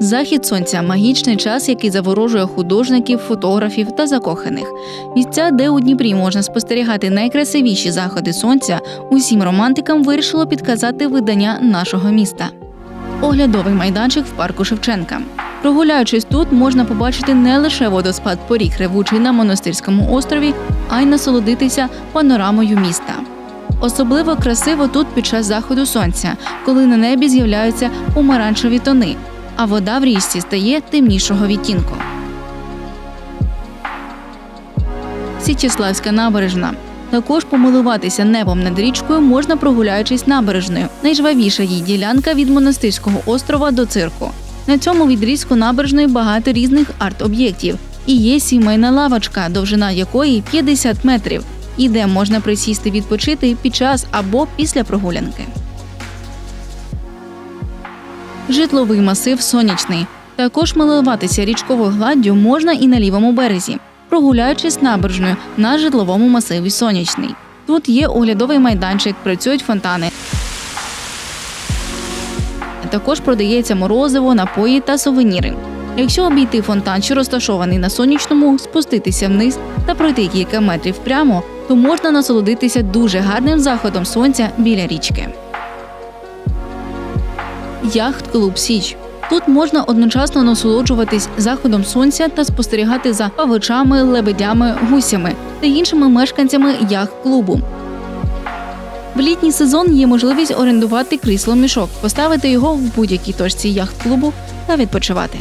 Захід сонця магічний час, який заворожує художників, фотографів та закоханих. Місця, де у Дніпрі можна спостерігати найкрасивіші заходи сонця, усім романтикам вирішило підказати видання нашого міста. Оглядовий майданчик в парку Шевченка. Прогуляючись тут, можна побачити не лише водоспад поріг ревучий на монастирському острові, а й насолодитися панорамою міста. Особливо красиво тут під час заходу сонця, коли на небі з'являються помаранчеві тони, а вода в річці стає темнішого відтінку. Січеславська набережна. Також помилуватися небом над річкою можна прогуляючись набережною. Найжвавіша її ділянка від монастирського острова до цирку. На цьому відрізку набережної багато різних арт-об'єктів. І є сімейна лавочка, довжина якої 50 метрів, і де можна присісти відпочити під час або після прогулянки. Житловий масив сонячний. Також милуватися річковою гладдю можна і на лівому березі, прогуляючись набережною на житловому масиві сонячний. Тут є оглядовий майданчик, працюють фонтани. Також продається морозиво, напої та сувеніри. Якщо обійти фонтан, що розташований на сонячному, спуститися вниз та пройти кілька метрів прямо, то можна насолодитися дуже гарним заходом сонця біля річки. Яхт-клуб Січ. Тут можна одночасно насолоджуватись заходом сонця та спостерігати за павичами, лебедями, гусями та іншими мешканцями яхт-клубу. В літній сезон є можливість орендувати крісло мішок, поставити його в будь-якій точці яхт-клубу та відпочивати.